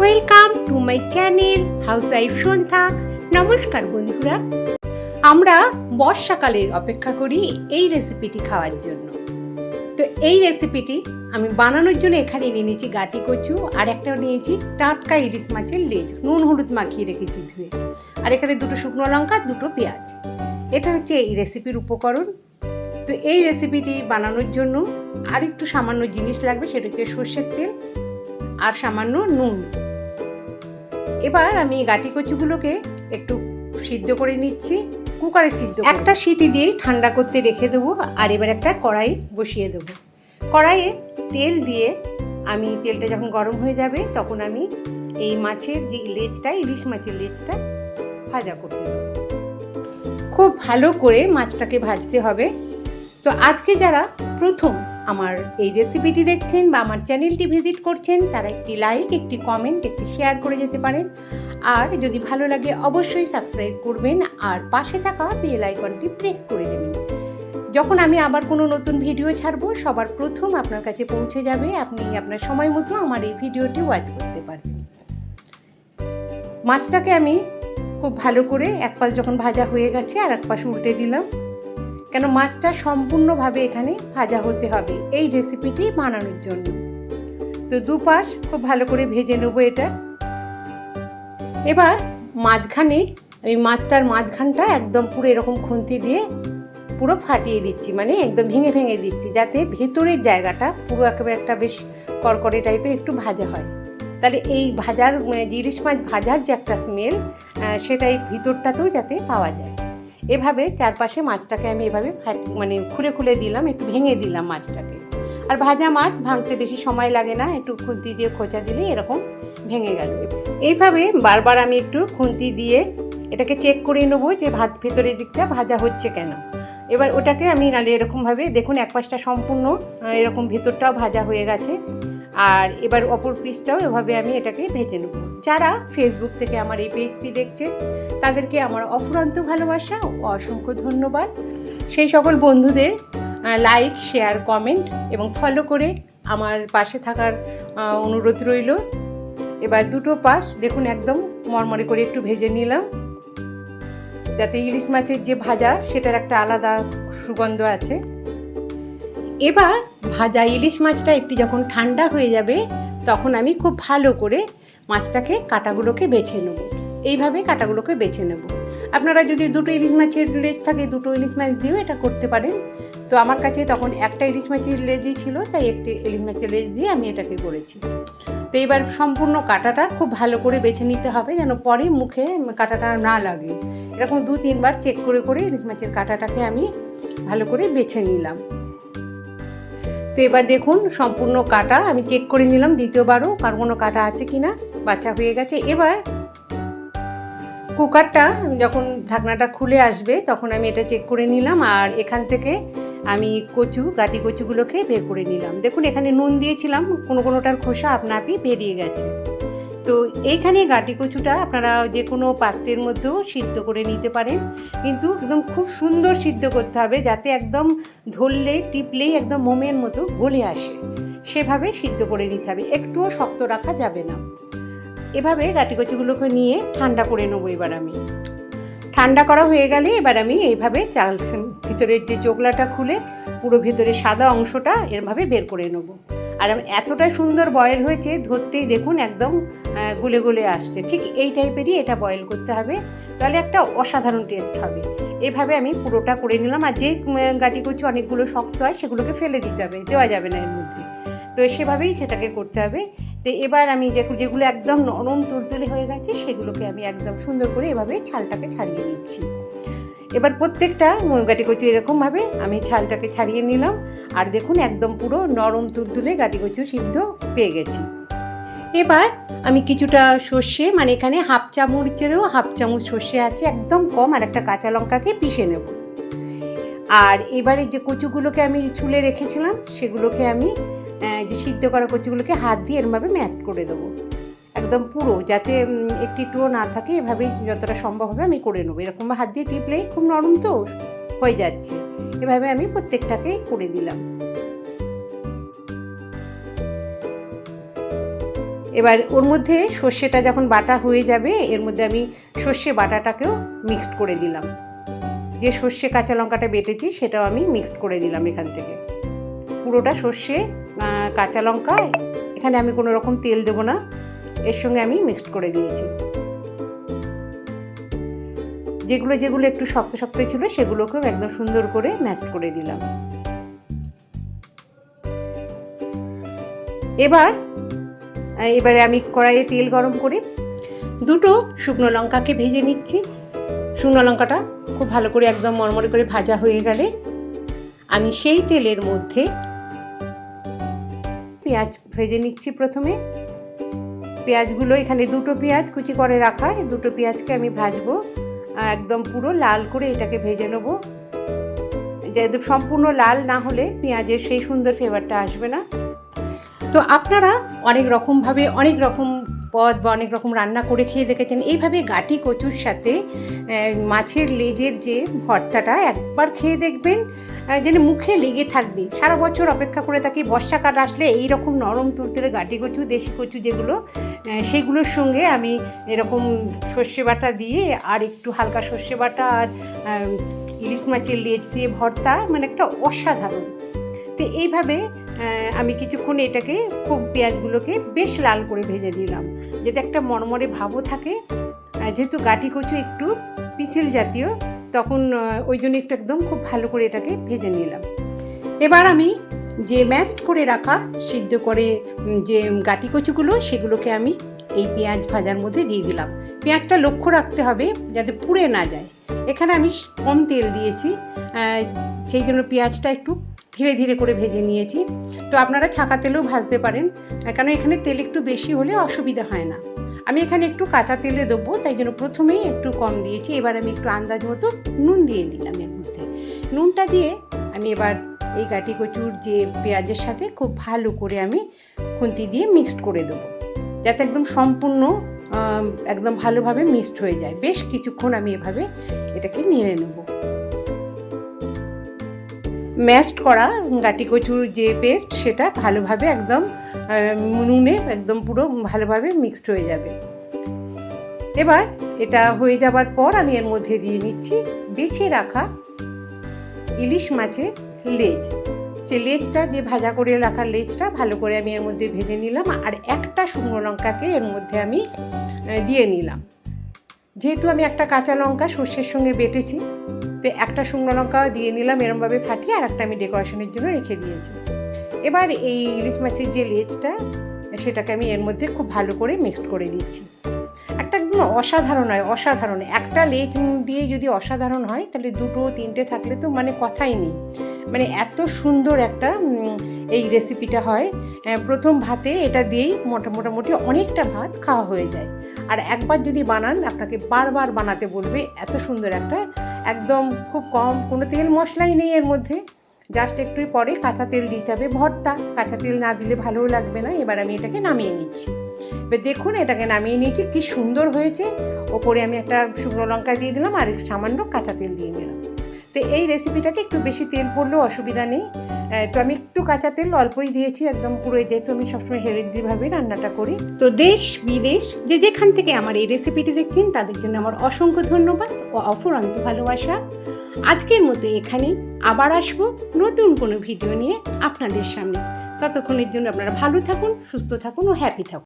Welcome to my channel house wife Sandhya নমস্কার বন্ধুরা। আমরা বর্ষাকালের অপেক্ষা করি এই রেসিপিটি খাওয়ার জন্য। তো এই রেসিপিটি আমি বানানোর জন্য এখানে নিয়ে নিয়েছি গাটি কচু, আর একটা নিয়েছি টাটকা ইলিশ মাছের লেজ, নুন হলুদ মাখিয়ে রেখেছি ধুয়ে। আর এখানে দুটো শুকনো লঙ্কা, দুটো পেঁয়াজ। এটা হচ্ছে এই রেসিপির উপকরণ। তো এই রেসিপিটি বানানোর জন্য আর একটু সামান্য জিনিস লাগবে, সেটা হচ্ছে সর্ষের তেল, আর সামান্য নুন। এবার আমি গাটি কচুগুলোকে একটু সিদ্ধ করে নিচ্ছি, কুকারে সিদ্ধ একটা সিটি দিয়েই ঠান্ডা করতে রেখে দেবো আর এবার একটা কড়াই বসিয়ে দেবো। কড়াইয়ে তেল দিয়ে আমি তেলটা যখন গরম হয়ে যাবে তখন আমি এই মাছের যে লেজটা ইলিশ মাছের লেজটা ভাজা করতে দেবো। খুব ভালো করে মাছটাকে ভাজতে হবে। তো আজকে যারা প্রথম আমার এই রেসিপিটি দেখছেন বা আমার চ্যানেলটি ভিজিট করছেন, তারা একটি লাইক একটি কমেন্ট একটি শেয়ার করে যেতে পারেন। আর যদি ভালো লাগে, অবশ্যই সাবস্ক্রাইব করবেন আর পাশে থাকা বেল আইকনটি প্রেস করে দেবেন। যখন আমি আবার কোনো নতুন ভিডিও ছাড়বো, সবার প্রথম আপনার কাছে পৌঁছে যাবে, আপনি আপনার সময় মতো আমার এই ভিডিওটি ওয়াচ করতে পারবেন। মাছটাকে আমি খুব ভালো করে এক পাশ যখন ভাজা হয়ে গেছে আর এক পাশ উল্টে দিলাম। কেন মাছটা সম্পূর্ণভাবে এখানে ভাজা হতে হবে? এই রেসিপিটি বানানোর জন্য। তো দুপাশ খুব ভালো করে ভেজে নেব এটা। এবার মাঝখানে আমি মাছটার মাঝখানটা একদম পুরো এরকম খুন্তি দিয়ে পুরো ফাটিয়ে দিচ্ছি মানে একদম ভেঙে ভেঙে দিচ্ছি, যাতে ভেতরের জায়গাটা পুরো একেবারে একটা বেশ কড়কড়ে টাইপের একটু ভাজা হয়। তাহলে এই ভাজার মানে ইলিশ মাছ ভাজার যে একটা স্মেল সেটাই ভিতরটাতেও যাতে পাওয়া যায়। এভাবে চারপাশে মাছটাকে আমি এভাবে মানে খুলে খুলে দিলাম, একটু ভেঙে দিলাম মাছটাকে। আর ভাজা মাছ ভাঙতে বেশি সময় লাগে না, একটু খুন্তি দিয়ে খোঁচা দিলে এরকম ভেঙে গেল। এইভাবে বারবার আমি একটু খুন্তি দিয়ে এটাকে চেক করে নেব যে ভাত ভেতরের দিকটা ভাজা হচ্ছে কেন। এবার ওটাকে আমি নালে এরকমভাবে দেখুন এক পাশটা সম্পূর্ণ এরকম ভেতরটাও ভাজা হয়ে গেছে। আর এবার অপর পিসটাও এভাবে আমি এটাকে ভেজে নেব। যারা ফেসবুক থেকে আমার এই পেজটি দেখছেন, তাদেরকে আমার অফুরন্ত ভালোবাসা অসংখ্য ধন্যবাদ। সেই সকল বন্ধুদের লাইক শেয়ার কমেন্ট এবং ফলো করে আমার পাশে থাকার অনুরোধ রইল। এবার দুটো পাশ দেখুন একদম মরমরে করে একটু ভেজে নিলাম। যাতে ইলিশ মাছের যে ভাজা, সেটার একটা আলাদা সুগন্ধ আছে। এবার ভাজা ইলিশ মাছটা একটু যখন ঠান্ডা হয়ে যাবে, তখন আমি খুব ভালো করে মাছটাকে কাটাগুলোকে বেছে নেব। এইভাবে কাটাগুলোকে বেছে নেব। আপনারা যদি দুটো ইলিশ মাছের লেজ থাকে, দুটো ইলিশ মাছ দিয়েও এটা করতে পারেন। তো আমার কাছে তখন একটা ইলিশ মাছের লেজই ছিল, তাই একটি ইলিশ মাছের লেজ দিয়ে আমি এটাকে করেছি। তো এবার সম্পূর্ণ কাটাটা খুব ভালো করে বেছে নিতে হবে, যেন পরে মুখে কাটাটা না লাগে। এরকম দু তিনবার চেক করে করে ইলিশ মাছের কাটাটাকে আমি ভালো করে বেছে নিলাম। তো এবার দেখুন, সম্পূর্ণ কাটা আমি চেক করে নিলাম দ্বিতীয়বারও, কার কোনো কাটা আছে কি না বাচ্চা হয়ে গেছে। এবার কুকারটা, যখন ঢাকনাটা খুলে আসবে, তখন আমি এটা চেক করে নিলাম আর এখান থেকে আমি কচু, গাটি কচুগুলোকে বের করে নিলাম। দেখুন, এখানে নুন দিয়েছিলাম, কোনো কোনোটার খোসা আপনা আপনি বেরিয়ে গেছে। তো এইখানে গাটি কচুটা আপনারা যে কোনো পাত্রের মধ্যেও সিদ্ধ করে নিতে পারেন। কিন্তু একদম খুব সুন্দর সিদ্ধ করতে হবে যাতে একদম ধরলে, টিপলেই একদম মোমের মতো গলে আসে। সেভাবে সিদ্ধ করে নিতে হবে, একটুও শক্ত রাখা যাবে না। এভাবে গাটি কচুগুলোকে নিয়ে ঠান্ডা করে নেব এবার আমি। ঠান্ডা করা হয়ে গেলে এবার আমি এইভাবে চাল ভিতরের যে চোকলাটা খুলে পুরো ভিতরে সাদা অংশটা এরভাবে বের করে নেব। আর এতটা সুন্দর বয়েল হয়েছে, ধরতেই দেখুন একদম গুলে গুলে আসছে। ঠিক এই টাইপেরই এটা বয়েল করতে হবে। তাহলে একটা অসাধারণ টেস্ট হবে। এভাবে আমি পুরোটা করে নিলাম। আর যে গাটি করছি অনেকগুলো শক্ত হয়, সেগুলোকে ফেলে দিতে হবে, দেওয়া যাবে না এর মধ্যে। তো সেভাবেই সেটাকে করতে হবে। তো এবার আমি যেগুলো একদম নরম তুলতুলে হয়ে গেছে, সেগুলোকে আমি একদম সুন্দর করে এভাবে ছালটাকে ছাড়িয়ে নিচ্ছি। এবার প্রত্যেকটা গাটি কচু এরকমভাবে আমি ছালটাকে ছাড়িয়ে নিলাম, আর দেখুন একদম পুরো নরম তুলতুলে গাটি কচু সিদ্ধ পেয়ে গেছি। এবার আমি কিছুটা সর্ষে মানে এখানে হাফ চামচেরও হাফ চামচ সর্ষে আছে, একদম কম, আর একটা কাঁচা লঙ্কাকে পিষে নেব। আর এবারে যে কচুগুলোকে আমি ছুলে রেখেছিলাম, সেগুলোকে আমি যে সিদ্ধ করা কচুগুলোকে হাত দিয়ে এরমভাবে ম্যাশ করে দেবো। একদম পুরো, যাতে একটি টুও না থাকে, এভাবেই যতটা সম্ভব হবে আমি করে নেব। এরকম হাত দিয়ে টিপলেই খুব নরম তো, হয়ে যাচ্ছে। এভাবে আমি প্রত্যেকটাকে করে দিলাম। এবার ওর মধ্যে সর্ষেটা যখন বাটা হয়ে যাবে, এর মধ্যে আমি সর্ষে বাটাটাকেও মিক্সড করে দিলাম। যে সর্ষে কাঁচা লঙ্কাটা বেটেছি, সেটাও আমি মিক্সড করে দিলাম এখান থেকে। পুরোটা সর্ষে কাঁচা লঙ্কা, এখানে আমি কোনো রকম তেল দেবো না। এর সঙ্গে আমি মিক্সড করে দিয়েছি। যেগুলো যেগুলো একটু শক্ত শক্ত ছিল, সেগুলোকেও একদম সুন্দর করে ম্যাশ করে দিলাম। এবার, এবারে আমি কড়াইয়ে তেল গরম করে দুটো শুকনো লঙ্কাকে ভেজে নিচ্ছি। শুকনো লঙ্কাটা খুব ভালো করে একদম মরমরে করে ভাজা হয়ে গেলে আমি সেই তেলের মধ্যে পেঁয়াজ ভেজে নিচ্ছি প্রথমে। পেঁয়াজগুলো এখানে দুটো পেঁয়াজ কুচি করে রাখা দুটো পেঁয়াজকে আমি ভাজবো একদম পুরো লাল করে এটাকে ভেজে নেব। যেহেতু সম্পূর্ণ লাল না হলে পেঁয়াজের সেই সুন্দর ফ্লেভারটা আসবে না। তো আপনারা অনেক রকমভাবে, অনেক রকম পদ বা অনেক রকম রান্না করে খেয়ে দেখেছেন। এইভাবে গাটি কচুর সাথে মাছের লেজের যে ভর্তাটা একবার খেয়ে দেখবেন যেন মুখে লেগে থাকবে। সারা বছর অপেক্ষা করে থাকি, বর্ষাকাল আসলে এই রকম নরম তুলতুলে গাটি কচু, দেশি কচু যেগুলো সেগুলোর সঙ্গে আমি এরকম সর্ষে বাটা দিয়ে আর একটু হালকা সর্ষে বাটা আর ইলিশ মাছের লেজ দিয়ে ভর্তা মানে একটা অসাধারণ। তো এইভাবে আমি কিছুক্ষণ এটাকে পেঁয়াজগুলোকে বেশ লাল করে ভেজে দিলাম যাতে একটা মরমরে ভাবও থাকে যেহেতু গাটি কচু একটু পিসেল জাতীয়, তখন ওই জন্য একটু একদম খুব ভালো করে এটাকে ভেজে নিলাম। এবার আমি যে ম্যাশড করে রাখা, সিদ্ধ করে যে গাটি কচুগুলো, সেগুলোকে আমি এই পেঁয়াজ ভাজার মধ্যে দিয়ে দিলাম। পেঁয়াজটা লক্ষ্য রাখতে হবে যাতে পুড়ে না যায়। এখানে আমি কম তেল দিয়েছি সেই জন্য পেঁয়াজটা একটু ধীরে ধীরে করে ভেজে নিয়েছি। তো আপনারা ছাকা তেলেও ভাজতে পারেন। কেন এখানে তেল একটু বেশি হলে অসুবিধা হয় না। আমি এখানে একটু কাঁচা তেলে দেবো, তাই জন্য প্রথমেই একটু কম দিয়েছি। এবার আমি একটু আন্দাজ মতো নুন দিয়ে নিলাম এর মধ্যে। নুনটা দিয়ে আমি এবার এই গাটি কচুর যে পেঁয়াজের সাথে খুব ভালো করে আমি খুন্তি দিয়ে মিক্সড করে দেবো। যাতে একদম সম্পূর্ণ একদম ভালোভাবে মিক্সড হয়ে যায়। বেশ কিছুক্ষণ আমি এভাবে এটাকে নেড়ে নেব। ম্যাশড করা গাটি কচুর যে পেস্ট, সেটা ভালোভাবে একদম নুনে একদম পুরো ভালোভাবে মিক্সড হয়ে যাবে। এবার এটা হয়ে যাবার পর আমি এর মধ্যে দিয়ে নিচ্ছি বেছে রাখা ইলিশ মাছের লেজ। সে লেজটা, যে ভাজা করে রাখা লেজটা, ভালো করে আমি এর মধ্যে ভেজে নিলাম আর একটা শুকনো লঙ্কাকে এর মধ্যে আমি দিয়ে নিলাম। যেহেতু আমি একটা কাঁচা লঙ্কা সর্ষের সঙ্গে বেটেছি তো একটা শুকনো লঙ্কাও দিয়ে নিলাম, এরমভাবে ফাটিয়ে আর একটা আমি ডেকোরেশনের জন্য রেখে দিয়েছি। এবার এই ইলিশ মাছের যে লেজটা, সেটাকে আমি এর মধ্যে খুব ভালো করে মিক্সড করে দিচ্ছি একটা একদম অসাধারণ হয়, অসাধারণ। একটা লেজ দিয়ে যদি অসাধারণ হয়, তাহলে দুটো, তিনটে থাকলে তো মানে কথাই নেই। মানে এত সুন্দর একটা এই রেসিপিটা হয়, প্রথম ভাতে এটা দিয়েই মোটা, মোটামুটি অনেকটা ভাত খাওয়া হয়ে যায়। আর একবার যদি বানান, আপনাকে বারবার বানাতে বলবে, এত সুন্দর একটা একদম খুব কম, কোনো তেল মশলাই নেই এর মধ্যে। জাস্ট একটু পরে কাঁচা তেল দিতে হবে, ভর্তা। কাঁচা তেল না দিলে ভালোও লাগবে না। এবার আমি এটাকে নামিয়ে নিচ্ছি। এবার দেখুন, এটাকে নামিয়ে নিয়েছি, কী সুন্দর হয়েছে। ওপরে আমি একটা শুকনো লঙ্কা দিয়ে দিলাম আর সামান্য কাঁচা তেল দিয়ে নিলাম তো এই রেসিপিটাতে একটু বেশি তেল পড়লেও অসুবিধা নেই। তো আমি একটু কাঁচা তেল অল্পই দিয়েছি, একদম পুরো যেহেতু আমি সবসময় হেলদিভাবে রান্নাটা করি। তো দেশ, বিদেশ, যে যেখান থেকে আমার এই রেসিপিটি দেখছেন, তাদের জন্য আমার অসংখ্য ধন্যবাদ ও অফুরন্ত ভালোবাসা। আজকের মতো এখানে আবার আসব নতুন কোনো ভিডিও নিয়ে আপনাদের সামনে। ততক্ষণের জন্য আপনারা ভালো থাকুন, সুস্থ থাকুন ও হ্যাপি থাকুন।